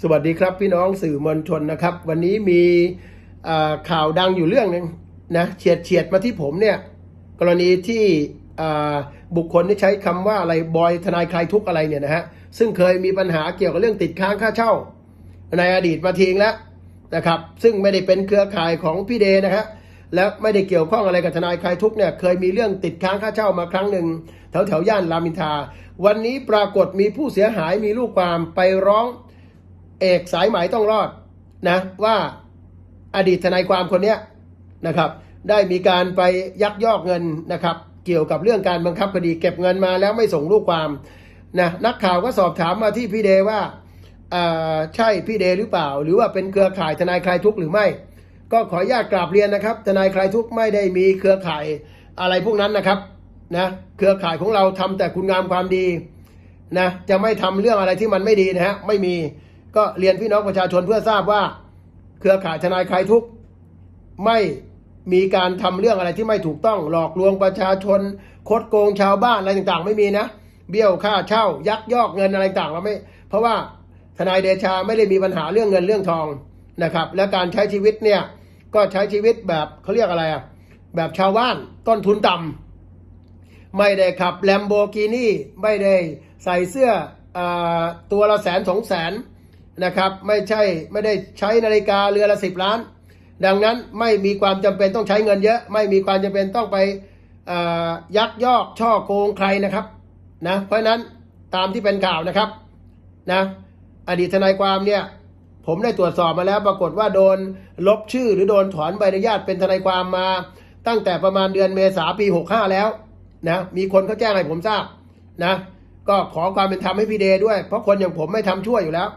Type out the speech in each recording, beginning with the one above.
สวัสดีครับพี่น้องสื่อมวลชนนะครับ วันนี้มีข่าวดังอยู่เรื่องหนึ่งนะเฉียดเฉียดมาที่ผมเนี่ยกรณีที่บุคคลที่ใช้คำว่าอะไรบอยทนายคลายทุกอะไรเนี่ยนะฮะซึ่งเคยมีปัญหาเกี่ยวกับเรื่องติดค้างค่าเช่า ในอดีตมาทิ้งแล้วนะครับ ซึ่งไม่ได้เป็นเครือข่ายของพี่เดนะฮะและไม่ได้เกี่ยวข้องอะไรกับทนายคลายทุกเนี่ยเคยมีเรื่องติดค้างค่าเช่ามาครั้งหนึ่งแถวแถวย่านรามินทา วันนี้ปรากฏมีผู้เสียหายมีลูกความไปร้อง เอกสายไหมต้องรอดนะว่าอดีตทนายความคนนี้นะครับ ได้มีการไปยักยอกเงินนะครับ เกี่ยวกับเรื่องการบังคับคดีเก็บเงินมาแล้วไม่ส่งลูกความนะนักข่าวก็สอบถามมาที่พี่เดว่าอ่าใช่พี่เดหรือเปล่า หรือว่าเป็นเครือข่ายทนายคลายทุกข์หรือไม่ ก็ขออนุญาตกราบเรียนนะครับ ทนายคลายทุกข์ไม่ได้มีเครือข่ายอะไรพวกนั้นนะครับนะเครือข่ายของเราทำแต่คุณงามความดีนะจะไม่ทำเรื่องอะไรที่มันไม่ดีนะฮะไม่มี ก็เรียนพี่น้องประชาชนเพื่อทราบว่า เครือข่ายทนายคลายทุกข์ไม่มีการทำเรื่องอะไรที่ไม่ถูกต้องหลอกลวงประชาชน คดโกงชาวบ้านอะไรต่างๆ ไม่มีนะ เบี้ยวค่าเช่า ยักยอกเงินอะไรต่างเราไม่ เพราะว่าทนายเดชาไม่ได้มีปัญหาเรื่องเงินเรื่องทองนะครับ และการใช้ชีวิตเนี่ยก็ใช้ชีวิตแบบเขาเรียกอะไรอะแบบชาวบ้านต้นทุนต่ำไม่ได้ขับแลมโบกินี่ไม่ได้ใส่เสื้ออตัวละแสนสองแสน นะครับไม่ใช่ไม่ได้ใช้นาฬิกาเรือละสิบล้าน ดังนั้นไม่มีความจำเป็นต้องใช้เงินเยอะ ไม่มีความจำเป็นต้องไปยักยอกช่อโกงใครนะครับนะเพราะนั้นตามที่เป็นข่าวนะครับนะอดีตทนายความเนี่ยผมได้ตรวจสอบมาแล้วปรากฏว่าโดนลบชื่อหรือโดนถอนใบอนุญาตเป็นทนายความมา ตั้งแต่ประมาณเดือนเมษาปี 65 แล้วนะมีคนเขาแจ้งให้ผมทราบนะก็ขอความเป็นธรรมให้พี่เดด้วย เพราะคนอย่างผมไม่ทำชั่วอยู่แล้ว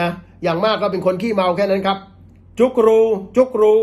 นะอย่างมากก็เป็นคนขี้เมาแค่นั้นครับ จุกรู จุกรู